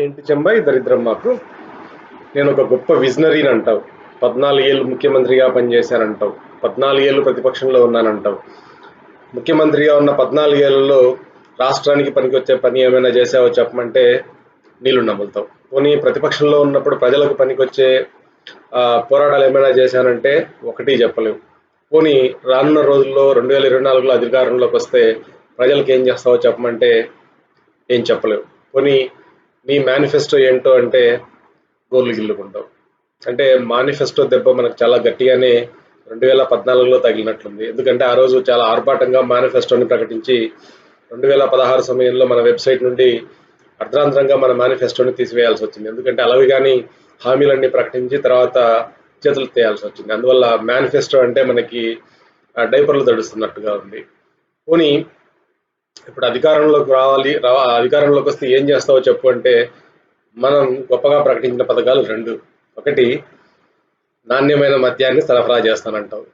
ఏంటి చెంబాయి దరిద్రం మాకు. నేను ఒక గొప్ప విజనరీని అంటావు. పద్నాలుగేళ్ళు ముఖ్యమంత్రిగా పనిచేశానంటావు. పద్నాలుగేళ్ళు ప్రతిపక్షంలో ఉన్నానంటావు. ముఖ్యమంత్రిగా ఉన్న పద్నాలుగేళ్ళలో రాష్ట్రానికి పనికొచ్చే పని ఏమైనా చేసావో చెప్పమంటే నీళ్ళు నమ్ములుతావు పోనీ ప్రతిపక్షంలో ఉన్నప్పుడు ప్రజలకు పనికొచ్చే వచ్చే పోరాటాలు ఏమైనా చేశానంటే ఒకటి చెప్పలేవు. పోనీ రానున్న రోజుల్లో రెండు వేల ఇరవై నాలుగులో అధికారంలోకి వస్తే ప్రజలకు ఏం చేస్తావో చెప్పమంటే ఏం చెప్పలేవు. పోనీ నీ మేనిఫెస్టో ఏంటో అంటే గోర్లు గిల్లుకుంటావు. అంటే మేనిఫెస్టో దెబ్బ మనకు చాలా గట్టిగానే రెండు వేల పద్నాలుగులో తగిలినట్లుంది. ఎందుకంటే ఆ రోజు చాలా ఆర్భాటంగా మేనిఫెస్టోని ప్రకటించి రెండు వేల పదహారు సమయంలో మన వెబ్సైట్ నుండి అర్ధరాంతరంగా మన మేనిఫెస్టోని తీసివేయాల్సి వచ్చింది. ఎందుకంటే అలవి కానీ హామీలన్నీ ప్రకటించి తర్వాత చేతులు తీయాల్సి వచ్చింది. అందువల్ల మేనిఫెస్టో అంటే మనకి డైపర్లు తడుస్తున్నట్టుగా ఉంది. పోనీ ఇప్పుడు అధికారంలోకి రావాలి అధికారంలోకి వస్తే ఏం చేస్తావో చెప్పు అంటే మనం గొప్పగా ప్రకటించిన పథకాలు రెండు. ఒకటి నాణ్యమైన మద్యాన్ని సరఫరా చేస్తానంటావు.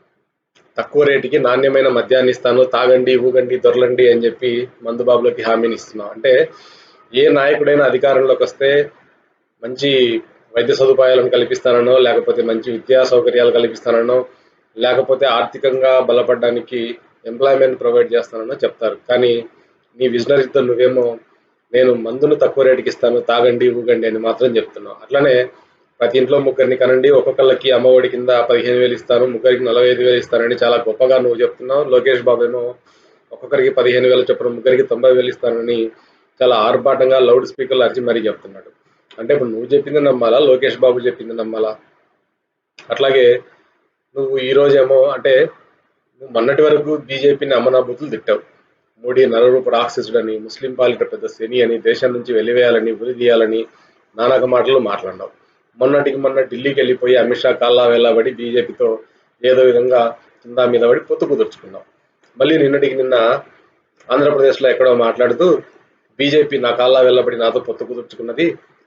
తక్కువ రేటుకి నాణ్యమైన మద్యాన్ని ఇస్తాను తాగండి ఊగండి దొరలండి అని చెప్పి మందుబాబులకి హామీని ఇస్తున్నావు. అంటే ఏ నాయకుడైనా అధికారంలోకి వస్తే మంచి వైద్య సదుపాయాలను కల్పిస్తానో లేకపోతే మంచి విద్యా సౌకర్యాలు కల్పిస్తానో లేకపోతే ఆర్థికంగా బలపడడానికి ఎంప్లాయ్మెంట్ ప్రొవైడ్ చేస్తానని చెప్తారు. కానీ నీ విజనరీతో నువ్వేమో నేను మందును తక్కువ రేటుకి ఇస్తాను తాగండి ఊగండి అని మాత్రం చెప్తున్నావు. అట్లనే ప్రతి ఇంట్లో ముగ్గురిని కనండి ఒక్కొక్కళ్ళకి అమ్మఒడి కింద పదిహేను వేలు ఇస్తాను ముగ్గురికి నలభై ఐదు వేలు ఇస్తానని చాలా గొప్పగా నువ్వు చెప్తున్నావు. లోకేష్ బాబు ఏమో ఒక్కొక్కరికి పదిహేను వేలు చొప్పున ముగ్గురికి తొంభై వేలు ఇస్తానని చాలా ఆర్భాటంగా లౌడ్ స్పీకర్లు అరిచి మరీ చెప్తున్నాడు. అంటే ఇప్పుడు నువ్వు చెప్పింది నమ్మాలా? లోకేష్ బాబు చెప్పింది నమ్మాలా? అట్లాగే నువ్వు ఈ రోజేమో అంటే మొన్నటి వరకు బీజేపీని అమనాభూతులు తిట్టావు. మోడీ నరరూప రాక్షసుడని ముస్లిం పాలిట పెద్ద శని అని దేశం నుంచి వెలివేయాలని ఉరి తీయాలని నానాక మాటలు మాట్లాడినావు. మొన్నటికి మొన్న ఢిల్లీకి వెళ్ళిపోయి అమిత్ షా కాల్లా వెళ్ళబడి బీజేపీతో ఏదో విధంగా కింద మీద పడి పొత్తు కుదుర్చుకున్నావు. మళ్ళీ నిన్నటికి నిన్న ఆంధ్రప్రదేశ్లో ఎక్కడో మాట్లాడుతూ బీజేపీ నా కాల్లా వెళ్ళబడి నాతో పొత్తు కుదుర్చుకున్నది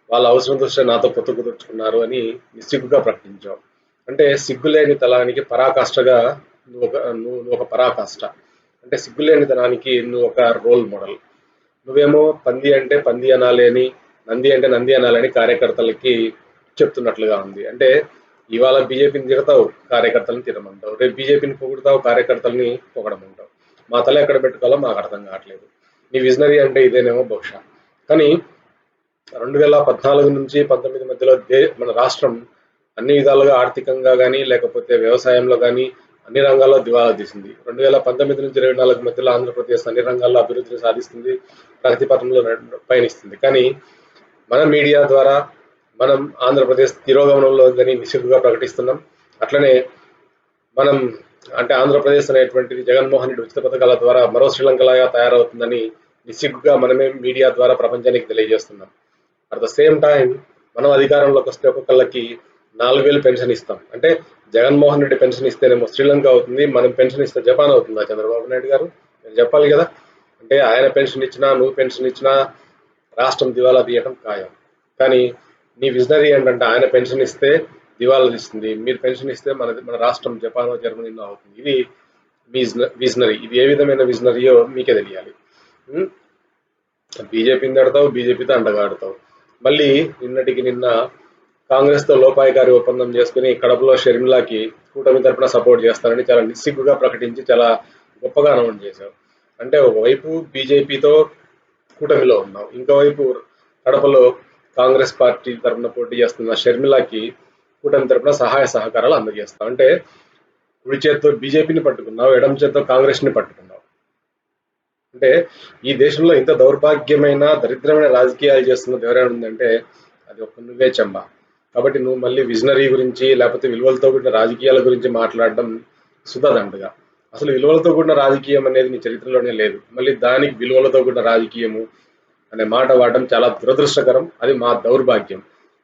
వాళ్ళ అవసరం దృష్ట్యా నాతో పొత్తు కుదుర్చుకున్నారు అని నిస్సిగ్గుగా ప్రకటించాం అంటే సిగ్గులేని తలానికి పరాకాష్ఠగా నువ్వు ఒక నువ్వు నువ్వు ఒక పరాకాష్ట. అంటే సిగ్గులేని తనానికి నువ్వు ఒక రోల్ మోడల్ నువ్వేమో పంది అంటే పంది అనాలి అని నంది అంటే నంది అనాలని కార్యకర్తలకి చెప్తున్నట్లుగా ఉంది. అంటే ఇవాళ బీజేపీని తిడతావు కార్యకర్తలను తినమంటావు రేపు బీజేపీని పొగుడుతావు కార్యకర్తల్ని పొగడమంటావు. మా తల ఎక్కడ పెట్టుకోవాలో మాకు అర్థం కావట్లేదు. నీ విజనరీ అంటే ఇదేనేమో బహుశా. కానీ రెండు వేల పద్నాలుగు నుంచి పంతొమ్మిది మధ్యలో దే మన రాష్ట్రం అన్ని విధాలుగా ఆర్థికంగా కానీ లేకపోతే వ్యవసాయంలో కానీ అన్ని రంగాల్లో దివాలా తీసింది. రెండు వేల పంతొమ్మిది నుంచి ఇరవై నాలుగు మధ్యలో ఆంధ్రప్రదేశ్ అన్ని రంగాల్లో అభివృద్ధిని సాధిస్తుంది ప్రగతి పథంలో పయనిస్తుంది. కానీ మన మీడియా ద్వారా మనం ఆంధ్రప్రదేశ్ తిరోగమనంలో ఉందని నిశ్చితగా ప్రకటిస్తున్నాం. అట్లనే మనం అంటే ఆంధ్రప్రదేశ్ అనేటువంటిది జగన్మోహన్ రెడ్డి ఉచిత పథకాల ద్వారా మరో శ్రీలంకలాగా తయారవుతుందని నిస్సిగ్గుగా మనమే మీడియా ద్వారా ప్రపంచానికి తెలియజేస్తున్నాం. అట్ ద సేమ్ టైం మనం అధికారంలోకి వస్తే ఒక్కొక్కళ్ళకి నాలుగు వేలు పెన్షన్ ఇస్తాం. అంటే జగన్మోహన్ రెడ్డి పెన్షన్ ఇస్తేనేమో శ్రీలంక అవుతుంది మనం పెన్షన్ ఇస్తే జపాన్ అవుతుందా చంద్రబాబు నాయుడు గారు? మీరు చెప్పాలి కదా. అంటే ఆయన పెన్షన్ ఇచ్చినా నువ్వు పెన్షన్ ఇచ్చినా రాష్ట్రం దివాలా తీయటం ఖాయం. కానీ నీ విజనరీ ఏంటంటే ఆయన పెన్షన్ ఇస్తే దివాలా తీస్తుంది. మీరు పెన్షన్ ఇస్తే మన మన రాష్ట్రం జపాన్ జర్మనీలో అవుతుంది. ఇది విజనరీ. ఇది ఏ విధమైన విజనరీయో మీకే తెలియాలి. బీజేపీని తడతావు బీజేపీతో అండగాడతావు. మళ్ళీ నిన్నటికి నిన్న కాంగ్రెస్తో లోపాయికారి ఒప్పందం చేసుకుని కడపలో షర్మిలాకి కూటమి తరపున సపోర్ట్ చేస్తారని చాలా నిస్సిగ్గుగా ప్రకటించి చాలా గొప్పగా అనౌన్స్ చేశారు. అంటే ఒకవైపు బీజేపీతో కూటమిలో ఉన్నాం ఇంకోవైపు కడపలో కాంగ్రెస్ పార్టీ తరపున పోటీ చేస్తున్న షర్మిలాకి కూటమి తరపున సహాయ సహకారాలు అందజేస్తావు అంటే కుడి చేత్తో బీజేపీని పట్టుకున్నావు ఎడమ చేత్తో కాంగ్రెస్ని పట్టుకున్నావు. అంటే ఈ దేశంలో ఇంత దౌర్భాగ్యమైన దరిద్రమైన రాజకీయాలు చేస్తున్నది ఎవరైనా ఉందంటే అది ఒక నువ్వే చెంబా. కాబట్టి నువ్వు మళ్ళీ విజనరీ గురించి లేకపోతే విలువలతో కూడిన రాజకీయాల గురించి మాట్లాడడం సుదదండగా అసలు విలువలతో కూడిన రాజకీయం అనేది నీ చరిత్రలోనే లేదు. మళ్ళీ దానికి విలువలతో కూడిన రాజకీయము అనే మాట వాడడం చాలా దురదృష్టకరం. అది మా దౌర్భాగ్యం.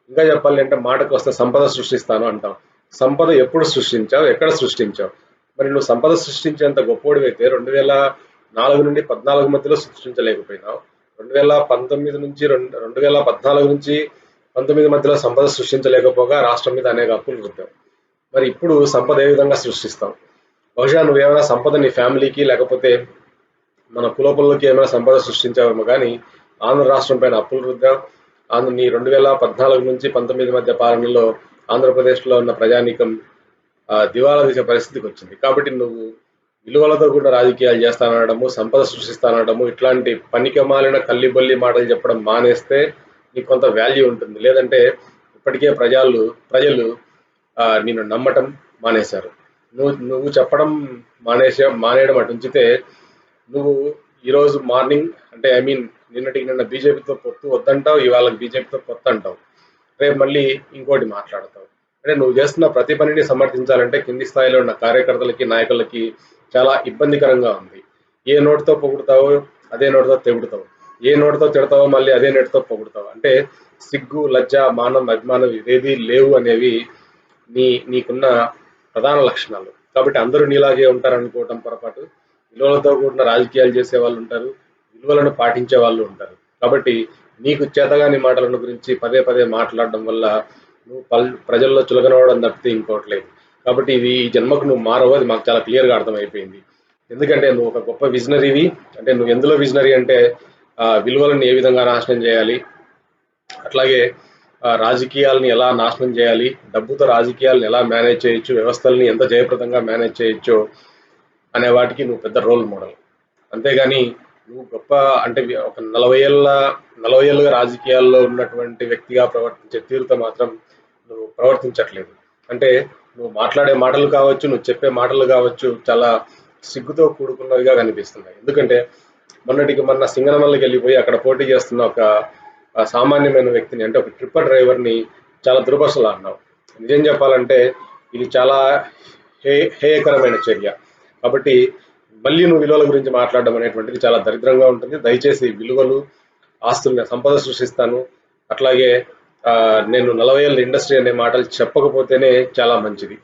ఇంకా చెప్పాలి అంటే మాటకు వస్తే సంపద సృష్టిస్తాను అంటాం. సంపద ఎప్పుడు సృష్టించావు? ఎక్కడ సృష్టించావు? మరి నువ్వు సంపద సృష్టించేంత గొప్పోడివైతే రెండు వేల నాలుగు నుండి పద్నాలుగు మధ్యలో సృష్టించలేకపోయినావు. రెండు వేల పంతొమ్మిది నుంచి రెండు రెండు వేల పద్నాలుగు నుంచి పంతొమ్మిది మధ్యలో సంపద సృష్టించలేకపోగా రాష్ట్రం మీద అనేక అప్పులు రుద్దావు మరి ఇప్పుడు సంపద ఏ విధంగా సృష్టిస్తాం? బహుశా నువ్వేమైనా సంపద నీ ఫ్యామిలీకి లేకపోతే మన కులపల్లోకి ఏమైనా సంపద సృష్టించావేమో కానీ ఆంధ్ర రాష్ట్రం పైన అప్పులు రుద్దావు ఆంధ్ర నీ రెండు వేల పద్నాలుగు నుంచి పంతొమ్మిది మధ్య పాలనలో ఆంధ్రప్రదేశ్లో ఉన్న ప్రజానీకం దివాలా తీసే పరిస్థితికి వచ్చింది. కాబట్టి నువ్వు విలువలతో కూడా రాజకీయాలు చేస్తానడము సంపద సృష్టిస్తానడము ఇట్లాంటి పనికమాలిన కల్లిబొల్లి మాటలు చెప్పడం మానేస్తే నీకు కొంత వాల్యూ ఉంటుంది. లేదంటే ఇప్పటికే ప్రజలు ప్రజలు ఆ, నిన్ను నమ్మటం మానేశారు. నువ్వు నువ్వు చెప్పడం మానేసే మానేయడం అటు ఉంచితే నువ్వు ఈరోజు మార్నింగ్ అంటే ఐ మీన్ నిన్నటికి నిన్న బీజేపీతో పొత్తు వద్దంటావు ఇవాళ బీజేపీతో పొత్తు అంటావు. రేపు మళ్ళీ ఇంకోటి మాట్లాడతావు. అంటే నువ్వు చేస్తున్న ప్రతి పనిని సమర్థించాలంటే కింది స్థాయిలో ఉన్న కార్యకర్తలకి నాయకులకి చాలా ఇబ్బందికరంగా ఉంది. ఏ నోటితో పొగుడుతావో అదే నోటుతో తెగుడుతావు. ఏ నోటితో తిడతావో మళ్ళీ అదే నోటితో పొగుడతావు. అంటే సిగ్గు లజ్జ మానం అభిమానం ఇవేవి లేవు అనేవి నీ నీకున్న ప్రధాన లక్షణాలు. కాబట్టి అందరూ నీలాగే ఉంటారనుకోవటం పొరపాటు. విలువలతో కూడిన రాజకీయాలు చేసే వాళ్ళు ఉంటారు విలువలను పాటించే వాళ్ళు ఉంటారు. కాబట్టి నీకు చేతగాని మాటలను గురించి పదే పదే మాట్లాడడం వల్ల నువ్వు పల్ ప్రజల్లో చులకనవడం తప్పితే ఇంకోటి లేదు. కాబట్టి ఇది ఈ జన్మకు నువ్వు మారవు అది మాకు చాలా క్లియర్గా అర్థమైపోయింది. ఎందుకంటే నువ్వు ఒక గొప్ప విజనరీవి అంటే నువ్వు ఎందులో విజనరీ అంటే విలువలను ఏ విధంగా నాశనం చేయాలి? అట్లాగే ఆ, రాజకీయాలని ఎలా నాశనం చేయాలి? డబ్బుతో రాజకీయాలను ఎలా మేనేజ్ చేయొచ్చు? వ్యవస్థల్ని ఎంత జయప్రదంగా మేనేజ్ చేయొచ్చు? అనే వాటికి నువ్వు పెద్ద రోల్ మోడల్. అంతేగాని నువ్వు గొప్ప అంటే ఒక నలభై ఏళ్ళ నలభై ఏళ్ళుగా రాజకీయాల్లో ఉన్నటువంటి వ్యక్తిగా ప్రవర్తించే తీరుతో మాత్రం నువ్వు ప్రవర్తించట్లేదు. అంటే నువ్వు మాట్లాడే మాటలు కావచ్చు నువ్వు చెప్పే మాటలు కావచ్చు చాలా సిగ్గుతో కూడుకున్నవిగా కనిపిస్తున్నాయి. ఎందుకంటే మొన్నటికి మొన్న సింగనమల్లకి వెళ్ళిపోయి అక్కడ పోటీ చేస్తున్న ఒక సామాన్యమైన వ్యక్తిని అంటే ఒక ట్రిప్పర్ డ్రైవర్ని చాలా దుర్భసలు అన్నావు. నిజం చెప్పాలంటే ఇది చాలా హే హేయకరమైన చర్య. కాబట్టి మళ్ళీ నువ్వు విలువల గురించి మాట్లాడడం అనేటువంటిది చాలా దరిద్రంగా ఉంటుంది. దయచేసి విలువలు ఆస్తుల్ని సంపద సృష్టిస్తాను. అట్లాగే నేను నలభై ఏళ్ళ ఇండస్ట్రీ అనే మాటలు చెప్పకపోతేనే చాలా మంచిది.